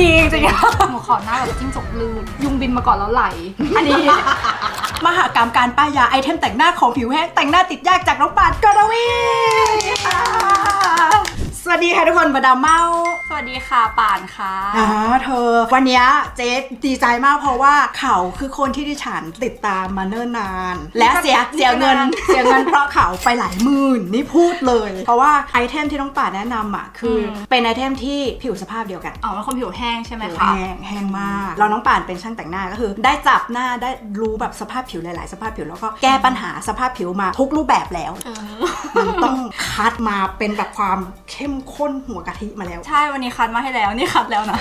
ดีจริงๆอะหนูขอหน้าแบบจิ้งจกลื่นยุงบินมาก่อนแล้วไหล อันนี้ มหากรรมการป้ายยาไอเทมแต่งหน้าของผิวแห้งแต่งหน้าติดยากจากน้องปาดกรวีค่ะ สวัสดีค่ะทุกคนมาดามเมาสวัสดีค่ะป่านค่ะ อ่าเธอ วันเนี้ยเจ๊ดีใจมากเพราะว่าเขาคือคนที่ดิฉันติดตามมาเนิ่นนาน และเสียเสียเงิน เสียเงินเพราะเขาไปหลายหมื่นนี่พูดเลย เพราะว่าไอเทมที่น้องป่าดแนะนำอะคืออม เป็นไอเทมที่ผิวสภาพเดียวกันอ๋อเป็นคนผิวแห้งใช่ไหมผิวคะ แห้งแห้งมากเราน้องป่านเป็นช่างแต่งหน้าก็คือ ได้จับหน้าได้รู้แบบสภาพผิวหลาย ๆ สภาพผิวแล้วก็แก้ปัญหาสภาพผิวมาทุกรูปแบบแล้วเออมันต้องคัดมาเป็นแบบความเข้มข้นหัวกะทิมาแล้ว ใช่วันนี้คัดมาให้แล้วนี่คัดแล้วนะ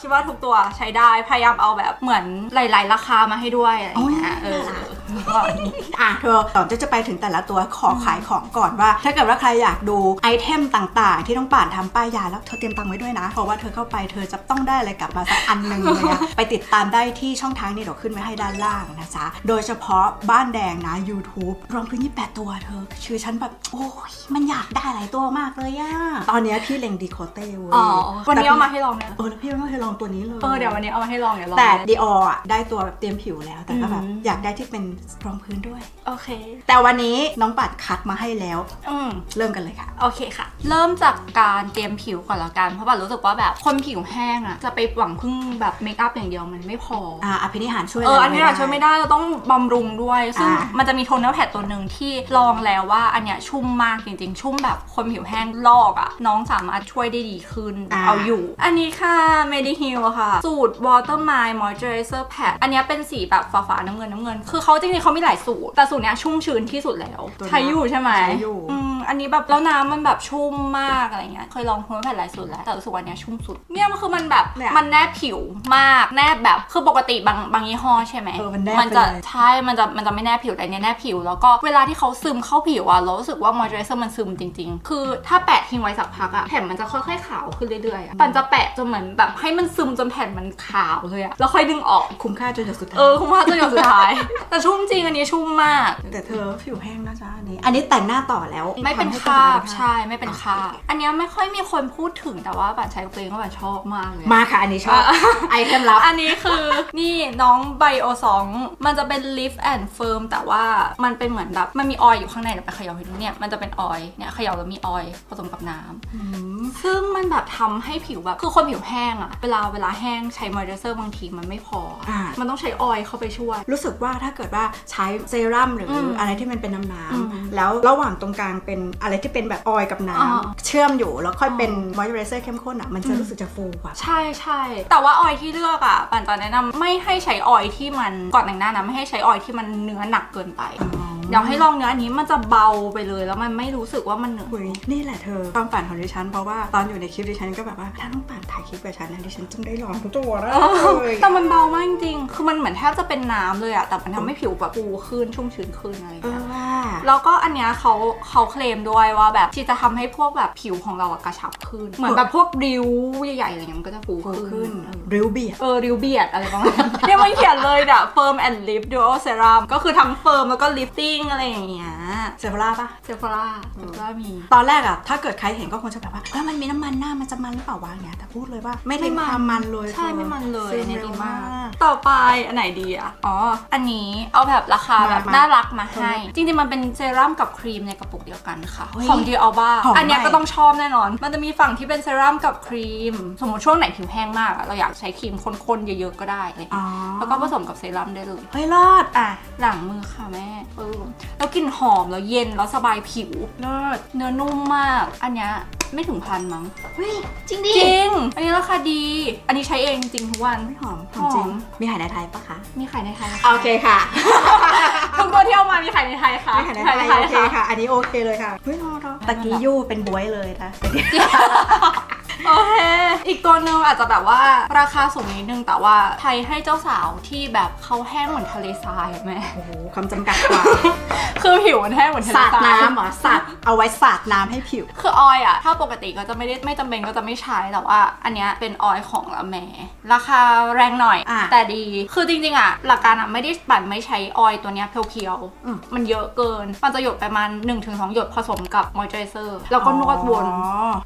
คิดว่าทุกตัวใช้ได้พยายามเอาแบบเหมือนหลาย ๆ ราคามาให้ด้วยอะไรอย่างเงี้ยโอ้เอ ยอน่ารักก็อะเธอก่อนที่จะไปถึงแต่ละตัวขอขายของก่อนว่า ถ้าเกิดว่าใครอยากดูไอเทมต่างๆ ที่น้องป่านทำป้ายยาแล้วเธอเตรียมตังค์ไว้ด้วยนะ เพราะว่าเธอเข้าไปเธอจะต้องได้อะไรกลับมาสักอันหนึ่งเลยอะไปติดตามได้ที่ช่องทางนี้เดี๋ยวขึ้นไว้ให้ด้านล่างนะจ๊ะโดยเฉพาะบ้านแดงนะ YouTube รองพื้น28 ตัวเธอ ชื่อฉันแบบ โอ้ยมันอยากได้หลายตัวมากเลยอะตอนเนี้ยพี่เล็งดีโคเต้เว้ยอ๋อวันนี้เอามาแต่ให้ลองเนี่ยเออแล้วพี่ไม่เคยลองตัวนี้เลย เออเดี๋ยววันนี้เอามาให้ลองเดี๋ยวลองแต่เลย ดีออะได้ตัวแบบเตรียมผิวแล้วแต่ก็แบบอืม อยากได้ที่เป็นรองพื้นด้วย โอเค แต่วันนี้น้องปัดคัดมาให้แล้ว อืมเริ่มกันเลยค่ะ โอเคค่ะ เริ่มจากการเตรียมผิวก่อนละกัน เพราะว่ารู้สึกว่าแบบคนผิวแห้งอะจะไปหวังพึ่งแบบเมคอัพอย่างเดียวมันไม่พอออ่าอภินิหารช่วยเออะไรอันนี้เราช่วยไม่ได้เราต้องบำรุงด้วย ซึ่งอ่ามันจะมีโทนเนอร์แพดตัวหนึ่งที่ลองแล้วว่าอันเนี้ยชุ่มมากจริง ๆ ชุ่มแบบคนผิวแห้งลอกอะน้องสามารถช่วยได้ดีขึ้นเอาอยู่ อันนี้ค่ะ Mediheal ค่ะ สูตร Water Mine Moisturizer Pad อันเนี้ยเป็นสีแบบฟ้าๆน้ำเงินน้ำเงิน คือเขาจริงๆเขามีหลายสูตร แต่สูตรเนี้ยชุ่มชื้นที่สุดแล้ว ตัวเนี้ยใช้อยู่ใช่ไหมใช้อยู่อืมอันนี้แบบแล้วน้ำมันแบบชุ่มมากอะไรเงี้ย เคยลองโทนเนอร์แพดหลายสูตรแล้ว แต่รู้สึกว่าอันเนี้ยชุ่มสุด เนี่ยมันคือมันแบบ เนี่ยมันแนบผิวมาก แนบแบบ คือปกติบางบางยี่ห้อใช่ไหมเออมันแนบจะไปเลย ใช่ มันจะมันจะไม่แนบผิวแต่อันเนี้ยแนบผิว แล้วก็เวลาที่เขาซึมเข้าผิวอะเรารู้สึกว่ามอยเจอไรเซอร์มันซึมจริง ๆ คือถ้าแปะทิ้งไว้สักพักอะแผ่นมันจะค่อยๆขาวขึ้นเรื่อยๆอะปันจะแปะจนเหมือนแบบให้มันซึมจนแผ่นมันขาวเลยอะแล้วค่อยดึงออก คุ้มค่าจนจุดสุดท้าย เออ คุ้มค่าจนหยดสุดท้าย แต่ชุ่มจริงอันนี้ชุ่มมาก แต่เธอผิวแห้งนะจ๊ะอันนี้ อันนี้แต่งหน้าต่อแล้วไม่เป็นทำให้คราบเป็นใช่ไม่เป็นคราบอันเนี้ยไม่ค่อยมีคนพูดถึงแต่ว่าปันใช้กับตัวเองก็ปันชอบมากเลยอะมาค่ะ อันนี้ชอบอะไอเทมลับ อันนี้คือนี่น้องไบโอสองมันจะเป็น lift and firm แต่ว่ามันเป็นเหมือนแบบมันมีออยล์อยู่ข้างในเดี๋ยวไปเขย่าให้ดูเนี่ยมันจะเป็นออยล์เนี่ยเขย่าแล้วมีออยล์ผสมกับน้ำซึ่งมันแบบทำให้ผิวแบบคือคนผิวแห้งอะเวลาเวลาแห้งใช้มอยเจอร์เซอร์บางทีมันไม่พออะอ่ามันต้องใช้ออยล์เข้าไปช่วย รู้สึกว่าถ้าเกิดว่าใช้เซรั่มหรืออมอะไรที่มันเป็นน้ำน้อืมำแล้วระหว่างตรงกลางเป็นอะไรที่เป็นแบบออยล์กับน้อ่าำเชื่อมอยู่แล้วค่อยเป็นมอยส์เจอไรเซอร์เข้มข้นอะมันจะรู้สึกจะฟูกว่าใช่ใช่แต่ว่าออยล์ที่เลือกอะปันจะแนะนำไม่ให้ใช้ออยล์ที่มันก่อนแต่งหน้านะไม่ให้ใช้ออยล์ที่มันเนื้อหนักเกินไป เดี๋ยวให้ลองเนื้ออันนี้มันจะเบาไปเลยแล้วมันไม่รู้สึกว่ามันเหนือคุยนี่แหละเธอความฝันของดิฉันเพราะว่าตอนอยู่ในคลิปดิฉันก็แบบว่าถ้าน้องป่านถ่ายคลิปกับฉันนะดิฉันต้องได้ลองทุกตัวนะเลยแต่มันเบามากจริงๆคือมันเหมือนแทบจะเป็นน้ำเลยอะแต่มันทำให้ผิวแบบฟูขึ้นชุ่มชื้นขึ้นอะไรอย่างเอเงี้อยว่าแล้วก็อันเนี้ยเขาเขาเคลมด้วยว่าแบบที่จะทำให้พวกแบบผิวของเราอะกระชับขึ้น เหมือนแบบพวกริ้วใหญ่ๆอะไรเงี้ยมันก็จะฟูฟูขึ้ขึ้นนริ้วเบียดเออริ้วเบียดอะไรประมาณนั้นเนี่ยมันเขียนเลยอะ firm and lift dual serum ก็คือทั้ง firm แล้วก็ lifting อะไรอย่างเงี้ยเซฟล่าปะเซฟ h ร่าเซฟ h ร่ามี ตอนแรกอะถ้าเกิดใครเห็นก็คงจะแบบว่าเอ้ยมันมีน้ำมันหน้ามันจะมันหรือเปล่าวะเนี่ยแต่พูดเลยว่าไม่ไม่ทิ้งมันความมันเลยใช่ธอไม่มันเลยซึอันนี้เร็ดีวมาก ต่อไปอันไหนดีอะ อ๋อ อันนี้เอาแบบราคาแบบมามาน่ารักมาให้ตรงนี้จริงๆ มันเป็นเซรั่มกับครีมในกระปุกเดียวกันค่ะ เฮ้ยของดีอัลบาของอันเนี้ยใหม่ ก็ต้องชอบแน่นอน มันจะมีฝั่งที่เป็นเซรั่มกับครีม สมมติช่วงไหนผิวแห้งมากอะเราอยากใช้ครีมข้นๆ เยอะๆ ก็ได้อะไรอย่างอ๋อเงี้ยแล้วก็ผสมกับเซรั่มได้เลย เฮ้ยรอดอะหลังมือค่ะแม่ปึ้มแล้วกลิ่นหอมแล้วเย็นแล้วสบายผิว รอดเนื้อนุ่มมาก อันเนี้ยไม่ถึงพันมั้ง เฮ้ยจริงดิจริง อันนี้ราคาดี อันนี้ใช้เองจริงทุกวันไม่หอมหอมจริงหอมมีขายในไทยปะคะ มีขายในไทย โอเคค่ะ ทุกตัวที่เอามามีขายในไทยค่ะมีขายในไทยโอเคค่ะ อันนี้โอเคเลยค่ะเฮ้ยรอดรอดตะกี้ยู่เป็นบวยเลยนะ โอเค อีกตัวหนึ่งอาจจะแบบว่าราคาสูงนิดนึงแต่ว่าใช้ให้เจ้าสาวที่แบบเขาแห้งเหมือนทะเลทรายอะแม่ โอ้โหคำจำกัดกว่าคือผิวมันแห้งเหมือนทะเลสาดทราย น้ำเหรอสาดเอาไว้สาดน้ำให้ผิว คือออยล์อะถ้าปกติก็จะไม่ได้ไม่จำเป็นก็จะไม่ใช้แต่ว่า อันเนี้ยเป็นออยล์ของละแมราคาแรงหน่อย อะแต่ดีคือจริงๆอะหลักการอะไม่ได้ปั่นไม่ใช้ออยล์ตัวเนี้ยเพียวอืม ๆมันเยอะเกิน มันจะหยดประมาณ 1-2 หยดผสมกับมอยเจอร์เซอร์แล้วก็นวดวน อ๋อ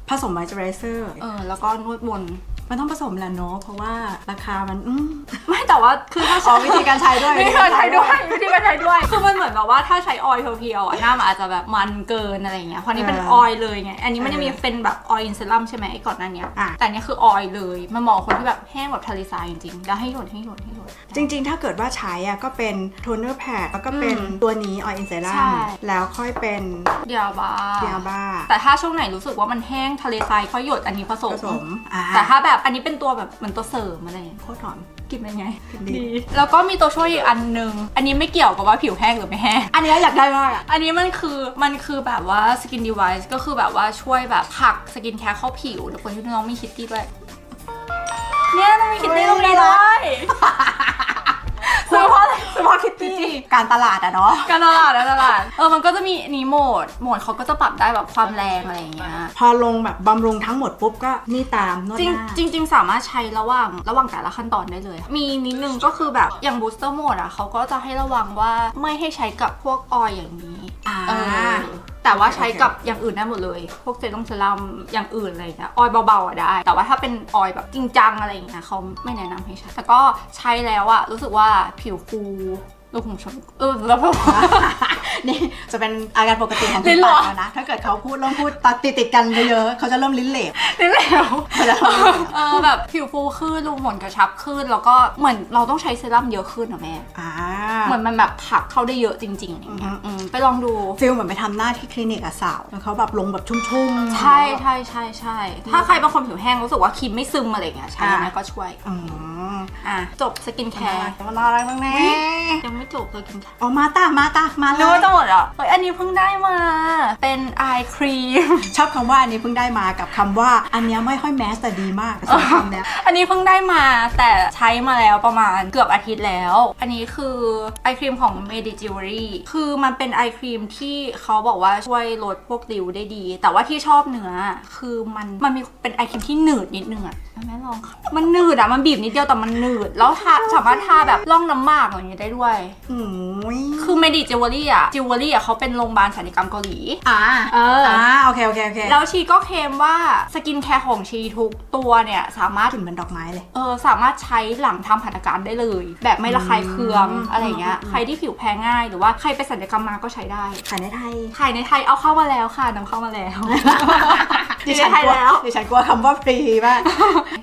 ผสมมอยเจอไรเซอร์ เออแล้วก็นวดวนมันต้องผสมแหละเนาะเพราะว่าราคามันอืมไม่แต่ว่าคือถ้าอ๋อวิธีการใช้ด้วยวิธีการใช้ด้วยวิธีการใช้ด้วยคือมันเหมือนแบบว่าถ้าใช้ออยล์เพียวๆอะหน้ามันอาจจะแบบมันเกินอะไรเงี้ยเพราะอันนี้เป็นออยล์เลยไงอันนี้มันจะมีเป็นแบบออยล์อินเซรั่มใช่ไหมไอ้ก่อนหน้าเนี้ยอะแต่อันเนี้ยคือออยล์เลยมันเหมาะกับคนที่แบบแห้งแบบทะเลทรายจริงๆแล้วให้หยดให้หยดให้หยด จริงๆ ถ้าเกิดว่าใช้อะก็เป็นโทนเนอร์แพดแล้วก็เป็นอืมตัวนี้ออยล์อินเซรั่ใช่มแล้วค่อยเป็นเดียวบ้าเดียบ้า แต่ถ้าช่วงไหนรู้สึกว่ามันแห้งทะเลทรายค่อยหยดอันนี้ผสมผสมอ่าแต่ถ้าแบบอันนี้เป็นตัวแบบเหมือนตัวเสริมอะไรอย่างเงี้ยโคตรหอมกินเป็นไงกินดีแล้วก็มีตัวช่วยอีกอันนึง อันนี้ไม่เกี่ยวกับว่าผิวแห้งหรือไม่แห้ง อันนี้อยากได้มากอะอันนี้มันคือมันคือแบบว่าสกิน d ด v i c e ก็คือแบบว่าช่วยแบบผลักสกินแคร์เข้าผิวแล้วคนที่น้องมีคิตตี้ด้วย เนี่ยน้องมีคิตตี้ตรงนี้ด้วยซื้อเพราะอะไรเฉพาะคิตตี้การตลาดอะเนาะ การตลาดนะตลาด เออ มันก็จะมีอันนี้โหมด โหมดเขาก็จะปรับได้แบบความแรงอะไรอย่างเงี้ย พอลงแบบบำรุงทั้งหมดปุ๊บก็นี่ตามนวดจริงหน้า จริงจริงสามารถใช้ระหว่างระหว่างแต่ละขั้นตอนได้เลย มีนิดนึงก็คือแบบอย่างบูสเตอร์โหมดอะเขาก็จะให้ระวังว่าไม่ให้ใช้กับพวกออยล์อย่างนี้อ่า เออ แต่ว่าใช้กับอย่างอื่นได้หมดเลย พวกเซรั่มเซรั่มอย่างอื่นอะไรอย่างเงี้ยออยเบาๆอะได้ แต่ว่าถ้าเป็นออยแบบจริงจังอะไรอย่างเงี้ยเขาไม่แนะนำให้ใช้แต่ก็ใช้แล้วอะรู้สึกว่าผิวฟู ลูกหูชมเออแล้วก็นี่จะเป็นอาการปกติของลิ้คุณนเหรปาอกแล้วนะ ถ้าเกิดเขาพูดเริ่มพูดตัดติดติดๆกันเยอะๆเขาจะเริ่มลิ้นเหลว นี่แหละเขาจะเริ่มเออแบบผิวฟูขึ้นรูขุมขนกระชับขึ้น แล้วก็เหมือนเราต้องใช้เซรั่มเยอะขึ้นอะแม่ อ่า เหมือนมันแบบผลักเข้าได้เยอะจริงๆอย่างเงี้ยอืมไปลองดู ฟิลเหมือนไปทำหน้าที่คลินิกอะสาวแล้วเขาแบบลงแบบชุ่มๆ ใช่ใช่ใช่ใช่ถ้าใครบางคนผิวแห้งรู้สึกว่าครีมไม่ซึมอะไรอย่างเงี้ยใช้อันนี้ก็ช่วย อืม อะจบสกินแคร์มันน่ารักมากแน่ยังไม่จบสกินแคร์เอามาตามาตามาเลนึกว่ายจะหมดอะเฮ้ยอันนี้เพิ่งได้มา เป็นไอครีมชอบคำว่าอันนี้เพิ่งได้มากับคำว่า อันเนี้ยไม่ค่อยแมสแต่ดีมากสองคำเนี้ยอันนี้เพิ่งได้มาแต่ใช้มาแล้วประมาณเกือบอาทิตย์แล้ว อันนี้คือไอครีมของ m e d i j e w e l r y คือมันเป็นไอครีมที่เขาบอกว่าช่วยลดพวกริ้วได้ดี แต่ว่าที่ชอบเนื้อคือมันมันมีเป็นไอครีมที่หนืดนิดนึงอะแม่ลองค่ะมันหนืดอะมันบีบนิดเดียวแต่มันหนืด แล้วทาสามารถทาแบบร่องน้ำหมากอะไรอย่างเงี้ยได้ด้วย อืมคือ m e d i j e w e l r y อะ j e w e l r y อะเขาเป็นโรงพยาบาลศัลยกรรมเกาหลี อ่าเอออ่อ่า โอเค โอเค โอเคแล้วชีก็เคลมว่าสกินแคร์ของชีทุกตัวเนี่ยสามารถ กลิ่นเหมือนดอกไม้เลย เออสามารถใช้หลังทำหัตถการได้เลย แบบไม่ระคายเคืองอืมอะไรอย่างเงี้ยอืม ใครที่ผิวแพ้ง่ายหรือว่าใครไปสัญญกรรมมาก็ใช้ได้ขายในไทยขายในไทยเอาเข้ามาแล้วค่ะนำเข้ามาแล้ว ดิฉันในไทยกลัวแล้วดิฉันกลัวคำว่าฟรีมาก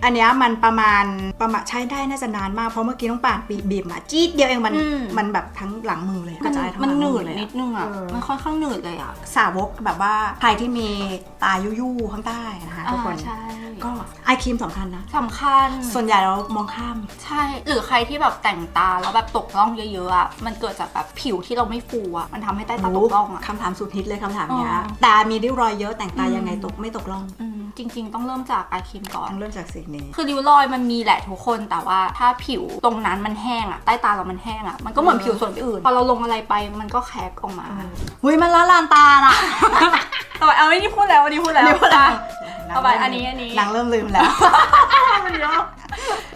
อันเนี้ยมันประมาณประมาณใช้ได้น่าจะนานมาก เพราะเมื่อกี้น้องป่านบีบบีบมาจี๊ดเดียวเองมันอืม มันแบบทั้งหลังมือเลยกระจายทั้งหมันลังหนืมืดอเลยนิอะ ดนึงอะ เออ มันค่อนข้างหนืดเลยอะสาวกแบบว่าใครที่มีตายู่ๆข้างใต้นะคะทุกคนอ่าใช่ก็ไอครีมสำคัญนะ สำคัญ ส่วนใหญ่เรามองข้าม ใช่ หรือใครที่แบบแต่งตาแล้วแบบตกร่องเยอะๆอะมันเกิดจากแบบผิวที่เราไม่ฟูอะมันทำให้ใต้ตาตกร่องอะคำถามสุดฮิตเลยคำถามเนี้ยอ๋อตามีริ้วรอยเยอะแต่งตาอืมยังไงตกไม่ตกร่อง อืม จริง ๆ ต้องเริ่มจากไอครีมก่อน ต้องเริ่มจากสิ่งนี้ คือริ้วรอยมันมีแหละทุกคนแต่ว่าถ้าผิวตรงนั้นมันแห้งอะใต้ตาเรามันแห้งอะมันก็เหมือนผิวส่วนอื่น พอเราลงอะไรไปมันก็แคกออกมาอุ้ยมันละลานตาน่ะต่อไปเอาไม่นี่พูดแล้วอันนี้พูดแล้วนี่พูดแล้วเอาไปอันนี้อันนี้นางเริ่มลืมแล้วมันเยอะ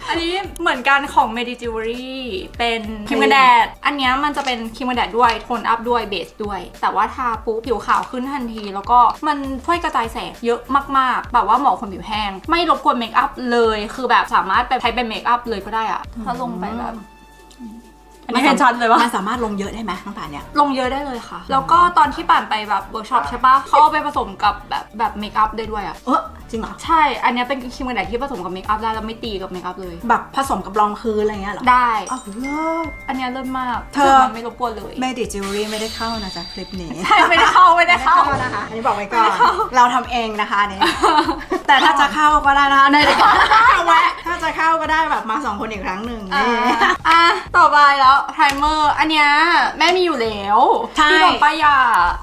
อันนี้เหมือนกันของ m e d i j e w e l r y เป็นครีมกันแดด อันเนี้ยมันจะเป็นครีมกันแดดด้วย โทนอัพด้วย เบสด้วย แต่ว่าทาปุ๊บผิวขาวขึ้นทันที แล้วก็มันช่วยกระจายแสงเยอะมากๆ แบบว่าเหมาะกับคนผิวแห้ง ไม่รบกวนเมคอัพเลย คือแบบสามารถไปใช้เป็นเมคอัพเลยก็ได้อะถ้าลงไปแบบอันนี้เห็นชัดเลยว่ามันสามารถลงเยอะได้ไหมน้องป่านเนี่ย ลงเยอะได้เลยค่ะ แล้วก็ตอนที่ป่านไปแบบเวิร์กช็อปใช่ปะเขาเอาไปผสมกับแบบแบบเมคอัพได้ด้วยอะเออ จริงเหรอ ใช่ อันเนี้ยเป็นครีมกันแดดที่ผสมกับเมคอัพได้แล้วไม่ตีกับเมคอัพเลย แบบผสมกับรองพื้นอะไรเงี้ยเหรอได้อ้าวเลิศ อันเนี้ยเลิศมากเธอคือมันไม่รบกวนเลย เมดิจิวเวลรี่ไม่ได้เข้านะจ๊ะคลิปนี้ ใช่ ไม่ได้เข้าไม่ได้เข้า นะคะ อันนี้บอกไว้ก่อน เราทำเองนะคะอันนี้แต่ถ้าจะเข้าก็ได้นะคะในแวะถ้าจะเข้าก็ได้แบบมาสองคนอีกครั้งหนึ่งอ่านี่ อะต่อไปแล้วไพรเมอร์ อันเนี้ยแม่มีอยู่แล้วใช่ ที่โดนป้ายยา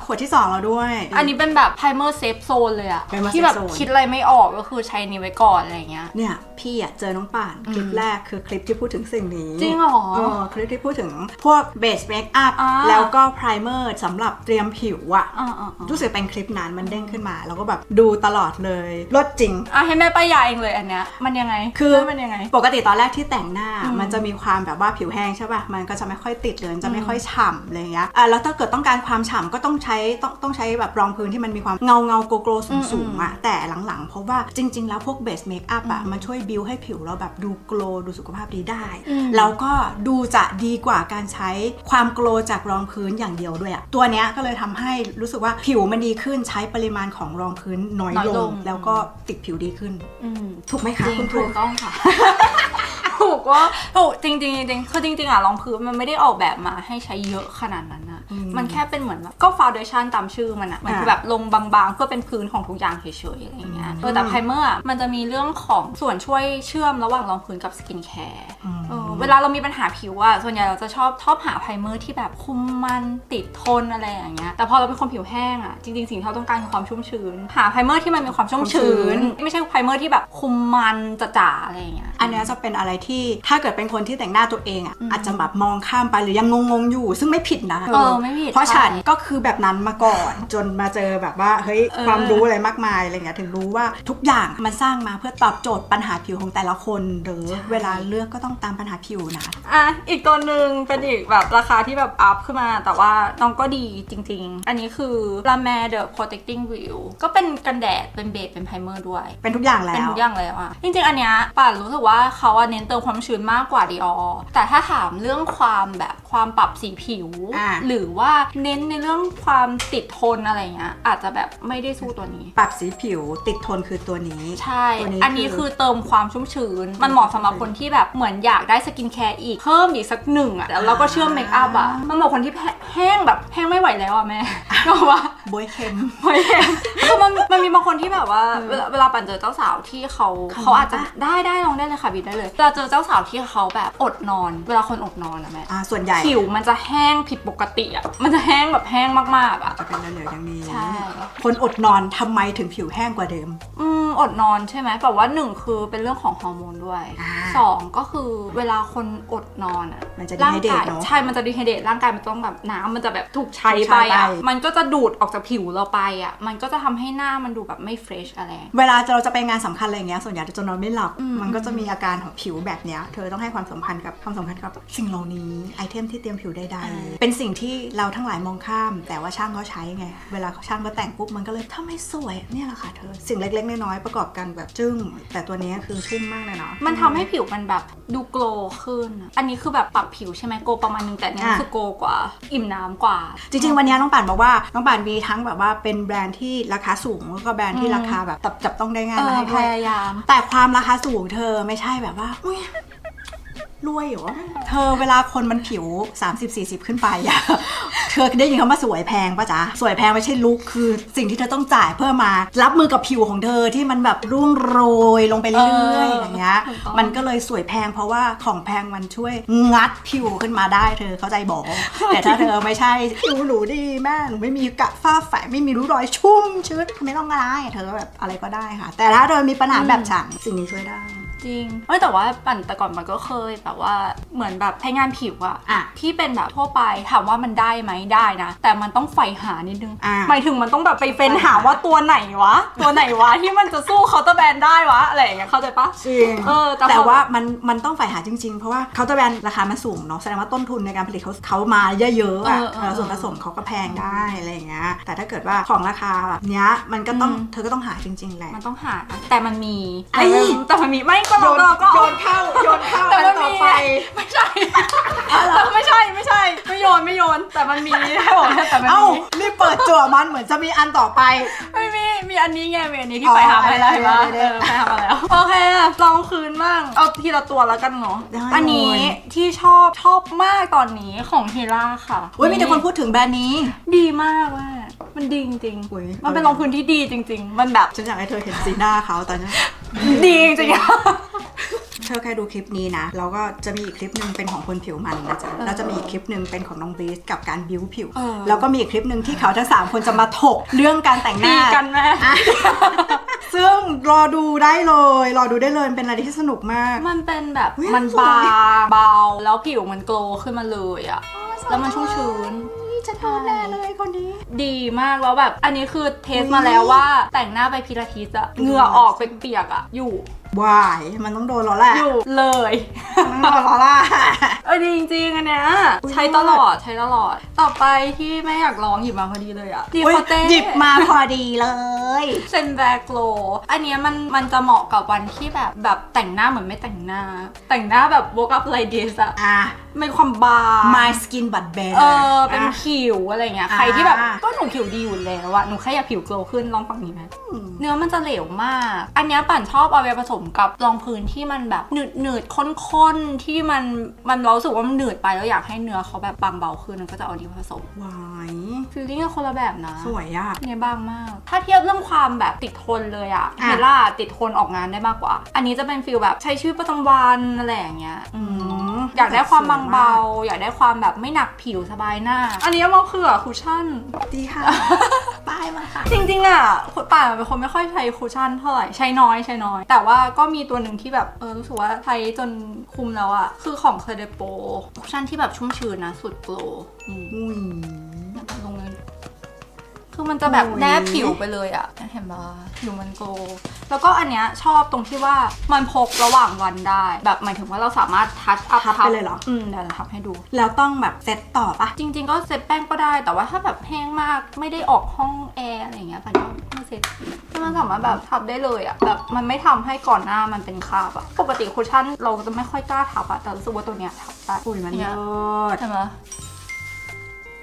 ขวดที่สองเราด้วย อันนี้เป็นแบบไพรเมอร์เซฟโซนเลยอะ Primer ที่แบบ safe zone คิดอะไรไม่ออกก็คือใช้นี้ไว้ก่อนอะไรเงี้ย เนี่ยพี่อะเจอน้องป่านอืมคลิปแรกคือคลิปที่พูดถึงสิ่งนี้จริงเหรอเออคลิปที่พูดถึงพวกเบสเมคอัพอ่าแล้วก็ไพรเมอร์สำหรับเตรียมผิวอะอ่าอ่าอ่ารู้สึกเป็นคลิปนั้นมันเด้งขึ้นมา แล้วก็แบบดูตลอดเลยรสจริงอะให้แม่ป้ายยาเองเลยอันเนี้ยมันยังไง คือมันเป็นยังไง ปกติตอนแรกที่แต่งหน้าอืมมันจะมีความแบบว่าผิวแห้งใช่ป่ะมันก็จะไม่ค่อยติดเลยมันจะไม่ค่อยฉ่ำอะไรเงี้ยอะแล้วถ้าเกิดต้องการความฉ่ำก็ต้องใช้ต้องต้องใช้แบบรองพื้นที่มันมีความเงาเงาโกโกสูงสูงๆอะแต่หลังๆเพราะว่าจริง ๆ แล้วพวกเบสเมคอัพอะมันช่วยบิวให้ผิวเราแบบดูโกลว์ดูสุขภาพดีได้อืมแล้วก็ดูจะดีกว่าการใช้ความโกลว์จากรองพื้นอย่างเดียวด้วยอะตัวเนี้ยก็เลยทำให้รู้สึกว่าผิวมันดีขึ้นใช้ปริมาณของรองพื้นน้อยน้อยลลงงแล้วก็ติดผิวดีขึ้นอืมถูกไหมคะจริงคุณครูถูกต้องค่ะ ถูกว่าถูกจริงจริงๆจริงๆคือจริงๆอะรองพื้นมันไม่ได้ออกแบบมาให้ใช้เยอะขนาดนั้นอะอืมมันแค่เป็นเหมือนแบบก็ฟาวเดชั่นตามชื่อมันอะมันคืออะแบบลงบางๆเพื่อเป็นพื้นของทุกอย่างเฉยๆอะไรอย่างเงี้ยอืมเออแต่ไพรเมอร์อะมันจะมีเรื่องของส่วนช่วยเชื่อมระหว่างรองพื้นกับสกินแคร์อืมเออเวลาเรามีปัญหาผิวอะส่วนใหญ่เราจะชอบชอบหาไพรเมอร์ที่แบบคุมมันติดทนอะไรอย่างเงี้ยแต่พอเราเป็นคนผิวแห้งอะจริงๆสิ่งที่เราต้องการคือความชุ่มชื้น หาไพรเมอร์ที่มันมีความชุ่มชื้น ไม่ใช่ไพรเมอร์ที่แบบคุมมันจ๋าๆอะไรอย่างเงี้ยอันเนี้ยจะเป็นอะไรที่ถ้าเกิดเป็นคนที่แต่งหน้าตัวเองอะอืมอาจจะแบบมองข้ามไปหรือยังงงๆอยู่ ซึ่งไม่ผิดนะเออไม่ผิดเพราะใช่ฉันก็คือแบบนั้นมาก่อน จนมาเจอแบบว่าเฮ้ยเออความรู้อะไรมากมายอะไรเงี้ยถึงรู้ว่าทุกอย่างมันสร้างมาเพื่อตอบโจทย์ปัญหาผิวของแต่ละคน หรือเวลาเลือกก็ต้องตามปัญหาผิวนะอะอีกตัวหนึ่งเป็นอีกแบบราคาที่แบบอัพขึ้นมา แต่ว่าน้องก็ดีจริง ๆ อันนี้คือ La Mer The Protecting View ก็เป็นกันแดดเป็นเบสเป็นไพรเมอร์ด้วย เป็นทุกอย่างแล้เป็นวทุกอย่างแล้วอะจริงๆ อันเนี้ยป่านรู้สึกว่าเขาอะเน้นเติมความชื้นมากกว่าดีออแต่ถ้าถามเรื่องความแบบความปรับสีผิว อ่า หรือว่าเน้นในเรื่องความติดทนอะไรเงี้ยอาจจะแบบไม่ได้สู้ตัวนี้ ปรับสีผิวติดทนคือตัวนี้ ใช่ ตัวนี้อันนี้คือคือเติมความชุ่มชื้น มันเหมาะสำหรับคนที่แบบเหมือนอยากได้สกินแคร์อีก เพิ่มอีกสักหนึ่งอะแล้วเราก็เชื่อมเมคอัพอะ มันเหมาะคนที่แห้งแบบแห้งไม่ไหวแล้วอะแม่ ก็ว่าบวยเค็ม ไม่แห้งคือมันมันมีบางคนที่แบบว่าเวลาเวลาปั่นเจอเจ้าสาวที่เขาเขาเขาอาจจะปะได้ได้ลองได้เลยค่ะบีได้เลยเวลาเจอเจ้าสาวที่เขาแบบอดนอน เวลาคนอดนอนอะแม่อ่าส่วนใหญ่ผิวมันจะแห้งผิดปกติอะมันจะแห้งแบบแห้งมากๆอะจะเป็นเหลืองๆอย่างนี้ใช่คนอดนอนทำไมถึงผิวแห้งกว่าเดิม อืมอดนอนใช่ไหมแต่ว่าหนึ่งคือเป็นเรื่องของฮอร์โมนด้วยอ่าสองก็คือเวลาคนอดนอนอะมันจะร่างกาย dehydrate เนอะใช่มันจะดีไฮเดตร่างกายมันต้องแบบน้ำมันจะแบบถูกใช้ถูกใช้ไปอะไปมันก็จะดูดออกจากผิวเราไปอะมันก็จะทำให้หน้ามันดูแบบไม่เฟรชอะไร เวลาเราจะไปงานสำคัญอะไรอย่างเงี้ยส่วนใหญ่จะนอนไม่หลับอืมมันก็จะมีอาการของผิวแบบเนี้ยเธอต้องให้ความสำคัญกับความสำคัญกับสิ่งเหล่านี้ไอเทมที่เตรียมผิวใดๆ เป็นสิ่งที่เราทั้งหลายมองข้าม แต่ว่าช่างเขาใช้ไง เวลาช่างเขาแต่งปุ๊บมันก็เลยถ้าไม่สวยเนี่ยแหละค่ะเธอ สิ่งเล็กๆน้อยๆประกอบกันแบบจึ้ง แต่ตัวนี้คือชุ่มมากเลยเนาะมันทำให้ผิวมันแบบดูโกลว์ขึ้นอะอันนี้คือแบบปรับผิวใช่ไหมโกลว์ประมาณนึงแต่อันเนี้ยอะคือโกลว์กว่า อิ่มน้ำกว่า จริง ๆ วันนี้น้องป่านบอกว่าน้องป่านมีทั้งแบบว่าเป็นแบรนด์ที่ราคาสูงแล้วก็แบรนด์ที่อืมราคาแบบจับจับต้องได้ง่ายเอมาอให้พด้วยยายามแต่ความราคาสูงเธอไม่ใช่แบบว่าอุ้ย รวยเหรอ เธอเวลาคนมันผิว 30-40 ขึ้นไปอะเธอได้ยินคำว่าสวยแพงปะจ๊ะ สวยแพงไม่ใช่ลุคคือสิ่งที่เธอต้องจ่ายเพื่อมา รับมือกับผิวของเธอที่มันแบบร่วงโรยลงไปเรื่อยๆเอออย่างเงี้ยถูกต้องมันก็เลยสวยแพงเพราะว่าของแพงมันช่วยงัดผิวขึ้นมาได้เธอเข้าใจบอก แต่ถ้าเธอไม่ใช่ผิวหรูดีแม่หนูไม่มีกระฝ้าแฝงไม่มีริ้วรอยชุ่มชื้นไม่ต้องก็ได้เธอแบบอะไรก็ได้ค่ะ แต่ถ้าเธอมีปัญหาแบบฉันสิ่งนี้ช่วยได้ จริงเอ้ยแต่ว่าปั่นแต่ก่อนมันก็เคยแบบว่าเหมือนแบบใช้งานผิวอะอะที่เป็นแบบทั่วไปถามว่ามันได้ไหมได้นะ แต่มันต้องใฝ่หานิดนึงอะ หมายถึงมันต้องแบบไปเฟ้นหาว่าตัวไหนวะ ตัวไหนวะ ที่มันจะสู้เคาน์เตอร์แบรนด์ได้วะอะไรอย่างเงี้ยเข้าใจปะ จริงเออแต่แต่พอว่ามันมันต้องฝ่ายหาจริง ๆ เพราะว่าเขาน์เตอร์แบรนด์ราคามันสูงเนาะแสดงว่าต้นทุนในการผลิตเขาเขามาเยอะๆอะเออเออเออส่วนผสมเขาก็แพงได้อะไรอย่างเงี้ยแต่ถ้าเกิดว่าของราคาแบบเนี้ยมันก็ต้องอืม เธอก็ต้องหาจริงๆแหละ มันต้องหาแต่มันมีไอ้แต่มันมีไม่ก็เราก็ก็โยนเข้าโยนเข้าแต่มันอัต่มีอไป ไม่ใช่แต่ไม่ใช่ไม่ใช่ไม่โยนไม่โยนแต่มันมีให้บอกแต่มันเอ้ามีนี่เปิดจั่วมันเหมือนจะมีอันต่อไป ไม่มีมีอันนี้ไงมีอันนี้ที่อ๋อไปหามาแล้วเห็นปะได้เอได้อไปหามาแล้วโอเคลองคืนบ้างเอาทีละตัวแล้วกันเนาะได้อันนี้เลยที่ชอบชอบมากตอนนี้ของเฮล่าค่ะอุ้ยมีแต่คนพูดถึงแบรนด์นี้ ดีมากว่ามันดีจริงอุ๊ยๆมันเป็นรองพื้นที่ดีจริง ๆ มันแบบฉันอยากให้เธอเห็นสีหน้าเขาตอนนี้ ดีจริงๆอะเธอแค่ดูคลิปนี้นะ แล้วก็จะมีอีกคลิปหนึ่งเป็นของคนผิวมันนะจ๊ะแล้วจะมีอีกคลิปหนึ่งเป็นของน้องบรีสกับการบิวผิว เออ แล้วก็มีอีกคลิปหนึ่งที่เขาทั้งสามคนจะมาถกเรื่องการแต่งหดีน้า กันแม่ซึ่งรอดูได้เลย รอดูได้เลยมันเป็นอะไรที่สนุกมาก มันเป็นแบบอุ๊ยมันสวย บางเบา แล้วผิวมันโกลว์ขึ้นมาเลยอะแล้วมันชุ่มชื้น จะโดนแน่เลยคนนี้ ดีมากแล้วแบบ อันนี้คือเทสมาแล้วว่าแต่งหน้าไปพิลาทิสอะเหงื่อออกเปียกๆอะอยู่ วายมันต้องโดนแล้วแหละอยู่เลย มันต้องโดนแล้วล่ะ เออดีจริงๆอันเนี้ยอุ๊ย ใช้ตลอดใช้ตลอด ต่อไปที่แม่อยากลองหยิบมาพอดีเลยอะดีอุ๊ยโคเต้หยิบมาพอดีเลย เซนแบกโลอันเนี้ยมันมันจะเหมาะกับวันที่แบบแบบแต่งหน้าเหมือนไม่แต่งหน้า แต่งหน้าแบบ woke up like this อะอะไม่ความบาง my skin but better เออเป็นผิวอะไรเงี้ย อ่า ใครที่แบบก็หนูผิวดีอยู่แล้วอะหนูแค่อยากผิวโกลว์ขึ้นลองฝั่งนี้ไหมอืมเนื้อมันจะเหลวมาก อันเนี้ยปั่นชอบเอาไปผสมกับรองพื้นที่มันแบบหนืดหนืดๆข้นๆที่มันมันเรารู้สึกว่ามันหนืดไปแล้วอยากให้เนื้อเขาแบบบางเบาขึ้นมันก็จะเอาอันนี้มาผสมวายฟีลลิ่งก็คนละแบบนะ สวยอะเนี่ยบางมาก ถ้าเทียบเรื่องความแบบติดทนเลยอะอะเมล่าติดทนออกงานได้มากกว่า อันนี้จะเป็นฟีลแบบใช้ชีวิตประจำวันอะไรอย่างเงี้ยอืม อยากได้ความบางเบา อยากได้ความแบบไม่หนักผิวสบายหน้า อันนี้เอามาเผื่อคุชชั่น ดีค่ะ ป้ายมาค่ะ จริงๆอะคุณป่านเป็นคนไม่ค่อยใช้คุชชั่นเท่าไหร่ ใช้น้อยใช้น้อย แต่ว่าก็มีตัวหนึ่งที่แบบเออรู้สึกว่าใช้จนคุมแล้วอะ คือของเคเดโปคุชชั่นที่แบบชุ่มชื้นนะสุดโกลว์อืมอุ้ยลงเลย คือมันจะแบบโอ้ยแนบผิวไปเลยอะเห็นปะผิวมันโกลว์แล้วก็อันเนี้ยชอบตรงที่ว่ามันพกระหว่างวันได้ แบบหมายถึงว่าเราสามารถทัชอัพทับไปเลยเหรอ อืมเดี๋ยวจะทับให้ดู แล้วต้องแบบเซตต่อปะจริง ๆ ก็เซ็ตแป้งก็ได้ แต่ว่าถ้าแบบแห้งมากไม่ได้ออกห้องแอร์อะไรอย่างเงี้ยปันก็ไม่เซ็ตมันสามารถแบบทับได้เลยอะแบบมันไม่ทำให้ก่อนหน้ามันเป็นคราบอะปกติคุชชั่นเราจะไม่ค่อยกล้าทับอะแต่รู้สึกว่าตัวเนี้ยทับได้อุ้ยมันเนี่เลิยศใช่ไหม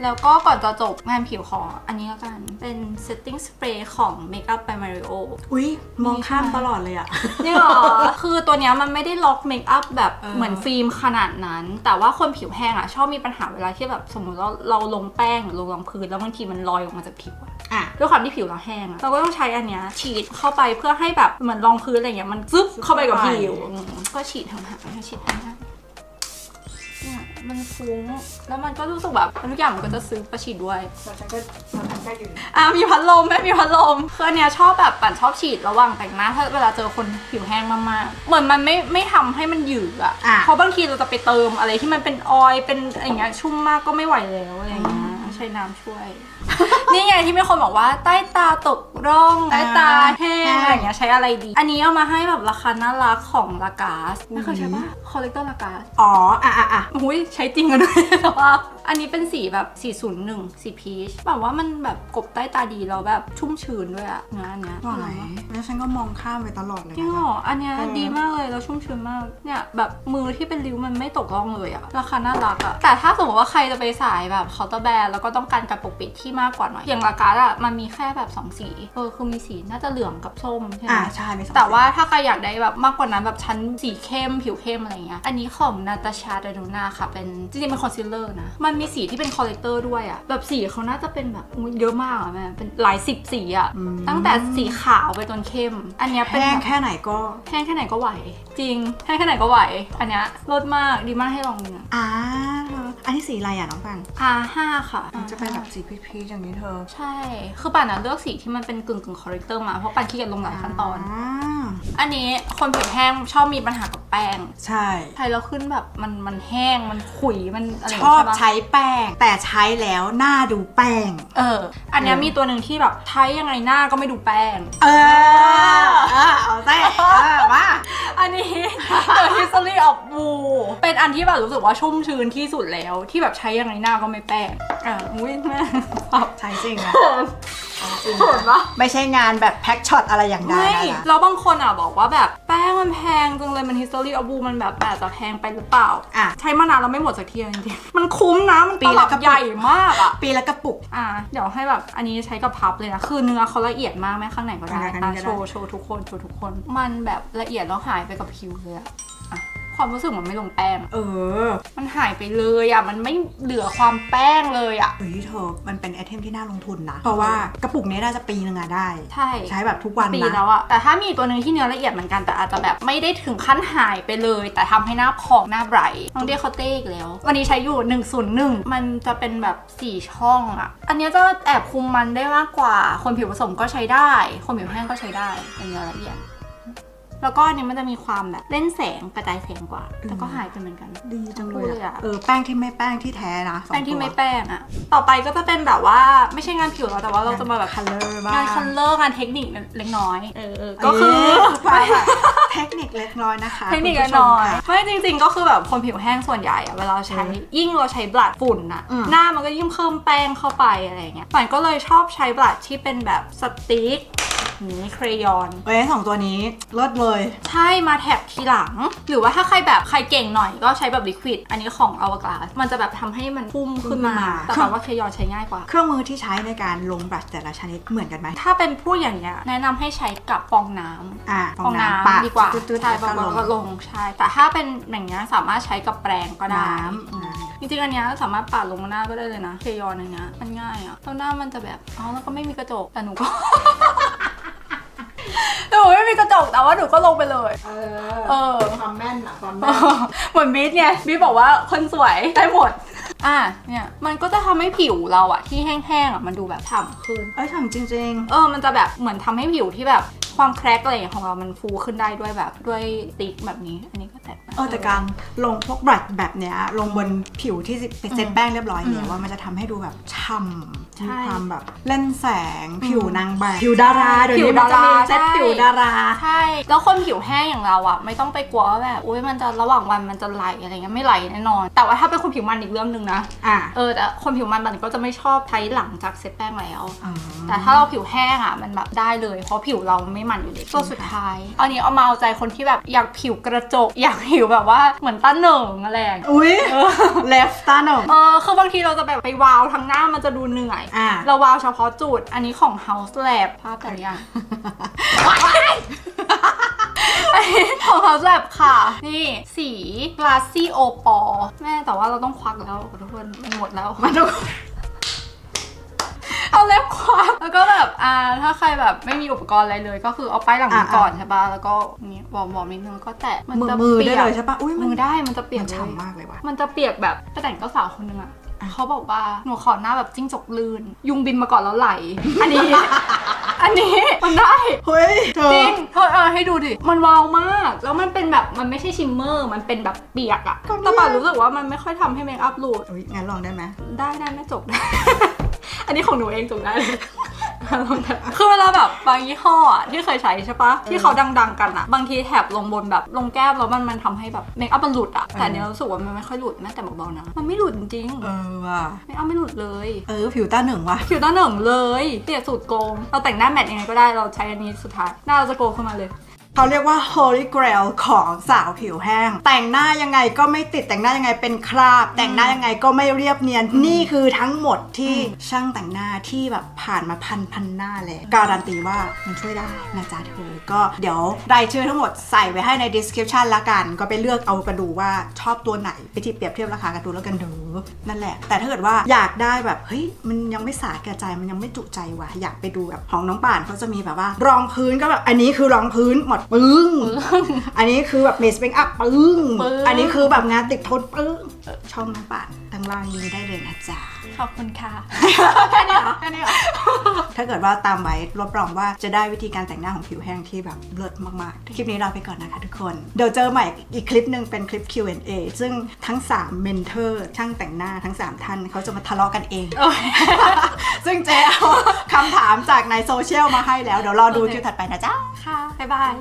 แล้วก็ก่อนจะจบงานผิวขออันนี้แล้วกัน เป็น setting spray ของ Makeup by Mario อุ้ยมองข้ามใช่ไหมตลอดเลยอะนี่หรอ คือตัวเนี้ยมันไม่ได้ล็อกเมคอัพแบบเออเหมือนฟิล์มขนาดนั้น แต่ว่าคนผิวแห้งอะชอบมีปัญหาเวลาที่แบบสมมติเราเราลงแป้งหรือลงรองพื้นแล้วบางทีมันลอยออกมาจากผิวอะอะด้วยความที่ผิวเราแห้งอะเราก็ต้องใช้อันเนี้ยฉีดเข้าไปเพื่อให้แบบเหมือนรองพื้นอะไรเงี้ยมันซึบเข้าไปกับผิวอืมก็ฉีดทางหางฉีดทางหางเนี่ย มันฟุ้ง แล้วมันก็รู้สึกแบบทุกอย่างมันก็จะซื้อประฉีดด้วย แล้วฉันก็แล้วฉันก็ยืนอะมีพัดลมไหมมีพัดลมคืออันเนี้ยชอบแบบปั่นชอบฉีดระหว่างแต่งหน้า ถ้าเวลาเจอคนผิวแห้งมากๆ เหมือนมันไม่ไม่ทำให้มันหยืดอะอะ เพราะบางทีเราจะไปเติมอะไรที่มันเป็นออยล์เป็นอะไรอย่างเงี้ยชุ่มมากก็ไม่ไหวแล้วอะไรอย่างเงี้ยใช้น้ำช่วย นี่ไงที่มีคนบอกว่าใต้ตาตกร่องใต้ตาแห้งอะไรอย่างเงี้ยใช้อะไรดี อันนี้เอามาให้แบบราคาน่ารักของลากาสไม่เคยใช้ปะคอลเลกเตอร์ลากาสอ๋ออะอะอะอุ้ยใช้จริงกันด้วยแต่ว่าอันนี้เป็นสีแบบ401สีพีชแบบว่ามันแบบกบใต้ตาดีแล้วแบบชุ่มชื้นด้วยอะเนื้ออันเนี้ยไหวแล้วฉันก็มองข้ามไปตลอดเลยจริงเหรออันเนี้ยเออดีมากเลยแล้วชุ่มชื้นมากเนี่ยแบบมือที่เป็นริ้วมันไม่ตกร่องเลยอะราคาน่ารักอะแต่ถ้าสมมติว่าใครจะไปสายแบบเคาน์เตอร์แบรนด์แล้วก็ต้องการการปกปิดที่มากกว่าหน่อยอย่างลากาอะมันมีแค่แบบสองสีเออคือมีสีน่าจะเหลืองกับส้มใช่ไหมอะใช่ไม่สองแต่ว่าถ้าใครอยากได้แบบมากกว่านั้นแบบชั้นสีเข้มผิวเข้มอะไรเงี้ยอันนี้ของนาตาชาดานูนาค่ะเป็นจริงๆเป็นคอนซีลเลอร์นะมันมีสีที่เป็นคอลเลกเตอร์ด้วยอะแบบสีเขาน่าจะเป็นแบบอุ๊ยเยอะมากอะแม่เป็นหลายสิบสีอะอืมตั้งแต่สีขาวไปจนเข้ม อันเนี้ยเป็นแห้งแบบแค่ไหนก็แห้งแค่ไหนก็ไหว จริงแห้งแค่ไหนก็ไหว อันเนี้ยลดมากดีมากให้ลองดูนะอ่า อันนี้สีอะไรอะน้องปัง R5 ค่ะมันจะเป็นแบบสีพีชๆอย่างนี้เธอ ใช่ คือปั่นอะเลือกสีที่มันเป็นกึ่งกึ่งคอลเลกเตอร์มา เพราะปั่นขี้เกียจลงหลายขั้นตอนอ่าอันนี้คนผิวแห้งชอบมีปัญหากับแป้ง ใช่ ใช้แล้วขึ้นแบบมันมันแห้งมันขุยมันอะไรชอบปะใช้แป้ง แต่ใช้แล้วหน้าดูแป้ง เออ อันเนี้ยเออมีตัวหนึ่งที่แบบใช้ยังไงหน้าก็ไม่ดูแป้ง เออ เออเอาใจเออมาอันนี้ The History of Woo เป็นอันที่แบบรู้สึกว่าชุ่มชื้นที่สุดแล้วที่แบบใช้ยังไงหน้าก็ไม่แป้งอะอุ้ยแม่ใช้จริงอะเขินเอาจริงเขินปะ ไม่ใช่งานแบบแพ็กช็อตอะไรอย่างใดไม่นะคะ แล้วบางคนอะบอกว่าแบบแป้งมันแพงจังเลยมัน History of Woo มันแบบอาจจะแพงไปหรือเปล่า อะใช้มานานแล้วไม่หมดสักทีจริงๆมันคุ้มนะ มันปีตละลับกระปุก ใหญ่มากอะ ปีละกระปุก อะเดี๋ยวให้แบบอันนี้ใช้กับพับเลยนะ คือเนื้อเขาละเอียดมากแม่ข้างไหนก็ได้ข้างในก็ได้อะโชว์โชว์ทุกคนโชว์ทุกคน มันแบบละเอียดแล้วหายไปกับผิวเลยอะอะ ความรู้สึกมันไม่ลงแป้ง เออ มันหายไปเลยอะ มันไม่เหลือความแป้งเลยอะ เฮ้ยเธอ มันเป็นไอเทมที่น่าลงทุนนะ เพราะว่ากระปุกนี้น่าจะปีนึงอะได้ ใช่ ใช้แบบทุกวันปีนะแล้วอะแต่ถ้ามีตัวหนึ่งที่เนื้อละเอียดเหมือนกันแต่อาจจะแบบไม่ได้ถึงขั้นหายไปเลย แต่ทำให้หน้าผ่องหน้าไบรท์น้องเดียเขาเต้อีกแล้ว วันนี้ใช้อยู่ 101 มันจะเป็นแบบ 4 ช่องอะอันเนี้ยจะแอบคุมมันได้มากกว่า คนผิวผสมก็ใช้ได้ คนผิวแห้งก็ใช้ได้เป็นเนื้อละเอียด แล้วก็อันนี้มันจะมีความแบบเล่นแสงกระจายแสงกว่า แต่ก็หายไปเหมือนกัน ดีจังเลพูดเลยยอะอะเออแป้งที่ไม่แป้งที่แท้นะสอแป้งที่ตัวไม่แป้งอะต่อไปก็จะเป็นแบบว่าไม่ใช่งานผิวแล้วแต่ว่าเราจะมาแบบคัลเลอร์บ้างงานคัลเลอร์งานเทคนิคเล็กน้อยเออเออก็คือไปเทคนิคเล็กน้อยนะคะเทคนิคณผู้ชมน้อยค่ะไม่จริง ๆ ก็คือแบบคนผิวแห้งส่วนใหญ่อะเวลาเราใช้อืมยิ่งเราใช้บลัดฝุ่นอะอืมหน้ามันก็ยิ่งเพิ่มแป้งเข้าไปอะไรเงี้ยฝันก็เลยชอบใช้บลัดที่เป็นแบบสติ๊ก นี้เครยอน เอ้ยสองตัวนี้เลิศเลย ใช่มาแท็บทีหลัง หรือว่าถ้าใครแบบใครเก่งหน่อยก็ใช้แบบลิควิดอันนี้ของอวกาศมันจะแบบทำให้มันพุ่มขึ้นมาขึ้นมา แต่แบบว่าเครยอนใช้ง่ายกว่า เครื่องมือที่ใช้ในการลงบรัชแต่ละชนิดเหมือนกันไหมถ้าเป็นพวกอย่างเงี้ยแนะนำให้ใช้กับฟองน้ำอ่าฟองน้ปะำดีกว่าตืดๆใช่แล้วบางก็ๆก็ลงใช่แต่ถ้าเป็นอย่างเงี้ยสามารถใช้กับแปรงก็ได้น้ำอืม อ่า จริงๆอันเนี้ยสามารถปาดลงหน้าก็ได้เลยนะเคยอนอันเนี้ยมันง่ายอะแล้วหน้ามันจะแบบอ๋อแล้วก็ไม่มีกระจกแต่หนูก็ หนูไม่มีกระจกแต่ว่าหนูก็ลงไปเลย เอเออความแม่นอะความเออเหมือนบีทไงบีทบอกว่าคนสวยได้หมด อะเนี่ยมันก็จะทำให้ผิวเราอะที่แห้งๆอะมันดูแบบฉ่ำขึ้น เอ้ยทำจริง เออ มันจะแบบเหมือนทำให้ผิวที่แบบความแครกอะไรอย่างเงี้ยของเรา มันฟูขึ้นได้ด้วยแบบด้วยติ๊กแบบนี้ อันนี้ก็แตกต่าง ๆ เออแต่การลงพวกบรัชแบบเนี้ยลงบนผิวที่เป็นเซตแป้งเรียบร้อยแล้วว่ามันจะทำให้ดูแบบฉ่ำใช่ มีความแบบเล่นแสงผิวนางแบบผิวดาราเดี๋ยวผิวนี้มันจะมีดาราเซตใช่ ผิวดารา ใช่ แล้วคนผิวแห้งอย่างเราอะไม่ต้องไปกลัวว่าแบบอุ้ยมันจะระหว่างวันมันจะไหลอะไรเงี้ยไม่ไหลแน่นอน แต่ว่าถ้าเป็นคนผิวมันอีกเรื่องหนึ่งนะ อะเออแต่คนผิวมันมันก็จะไม่ชอบใช้หลังจากเซ็ตแป้งแล้วอืมแต่ถ้าเราผิวแห้งอะมันแบบได้เลย เพราะผิวเราไม่มันอยู่ดีตัวสุดท้ายอันนี้เอามาเอาใจคนที่แบบอยากผิวกระจก อยากผิวแบบว่าเหมือนต้าเหนิงอะไรอย่างเงี้ยอุ้ยเลฟตาหนม เออคือบางทีเราจะแบบไปวาวทั้งหน้ามันจะดูเหนื่อยอะ เราวาวเฉพาะจุด อันนี้ของ House Lab ภาพแต่ละอย่างอันนี้ของ House Lab ค่ะ นี่สี Glassy Opal แม่แต่ว่าเราต้องควักแล้วขอโทษมันหมดแล้วมันดูเอาเล็บควักแล้วก็แบบอ่าถ้าใครแบบไม่มีอุปกรณ์อะไรเลย ก็คือเอาป้ายหลังมือก่อนใช่ปะแล้วก็นี่วอร์มวอร์มนิดนึงแล้วก็แตะมันมือจะมือเปีได้ยกเลยใช่ปะอุ้ยมันมือได้มันจะเปียมักนเลยฉ่ำมากเลยว่ะมันจะเปียกแบบไปแต่งเจ้าสาวคนนึงอะ เขาบอกว่าหนูขอหน้าแบบจิ้งจกลื่นยุงบินมาก่อนแล้วไหล อันนี้ อันนี้มันได้ เฮ้ยเธอจริงเธอเออให้ดูดิ มันวาวมาก แล้วมันเป็นแบบ มันไม่ใช่ชิมเมอร์ มันเป็นแบบเปียกอะแต่ป่ารู้สึกว่ามันไม่ค่อยทำให้เมคอัพหลุด อุ๊ยงั้นลองได้ไหมได้ได้ไม่จบได้ อันนี้ของหนูเองจบได้เลย ลองได้คือเวลาแบบบางยี่ห้ออะที่เคยใช้ใช่ปะที่เขาดัง ๆ กันอะบางทีแถบลงบนแบบลงแก้มแล้วมันมันทำให้แบบเมคอัพมันหลุดอะแต่อันเนี้ยรู้สึกว่ามันไม่ค่อยหลุดแม้แต่เบาๆนะ มันไม่หลุดจริงเออว่ะเมคอัพไม่หลุดเลยเออผิวตาหนึ่งว่ะผิวตาเหนิงเลยเปลี่ยนสูตรโกงเราแต่งหน้าแมทยังไงก็ได้เราใช้อันนี้สุดท้ายหน้าเราจะโกงขึ้นมาเลย เขาเรียกว่า holy grail ของสาวผิวแห้ง แต่งหน้ายังไงก็ไม่ติดแต่งหน้ายังไงเป็นคราบ แต่งหน้ายังไงก็ไม่เรียบเนียน นี่คือทั้งหมดที่ช่างแต่งหน้าที่แบบผ่านมาพันพันหน้าเลยการันตีว่ามันช่วยได้นะจ๊ะเธอก็เดี๋ยวรายชื่อทั้งหมดใส่ไว้ให้ใน description ละกัน ก็ไปเลือกเอากันดูว่าชอบตัวไหนไปที่เปรียบเทียบราคากันดูแล้วกันเด้อนั่นแหละ แต่ถ้าเกิดว่าอยากได้แบบเฮ้ยมันยังไม่สาแก่ใจมันยังไม่จุใจว่ะอยากไปดูแบบของน้องป่านเขาจะมีแบบว่ารองพื้นก็แบบอันนี้คือรองพื้นหมดปึ้ง อันนี้คือแบบเมสเ a คอัพปึ้งปึ้ง อันนี้คือแบบงานติดทนปึ้งช่องน้องป่านทางล่างนี้ได้เลยนะจ๊ะ ขอบคุณค่ะ แค่นี้เหรอแค่นี้เหรอ ถ้าเกิดว่าตามไว้รับรองว่าจะได้วิธีการแต่งหน้าของผิวแห้งที่แบบเลิศมากๆ คลิปนี้ลาไปก่อนนะคะทุกคน เดี๋ยวเจอใหม่อีกคลิปหนึ่งเป็นคลิป Q&A ซึ่งทั้ง3เมนเทอร์ช่างแต่งหน้าทั้ง 3 ท่านเขาจะมาทะเลาะกันเองโอเคซึ่งเจ๊เอาคำถามจากในโซเชียลมาให้แล้ว เดี๋ยวรอดูโอเคคิวถัดไปนะจ๊ะ ค่ะ บ๊ายบาย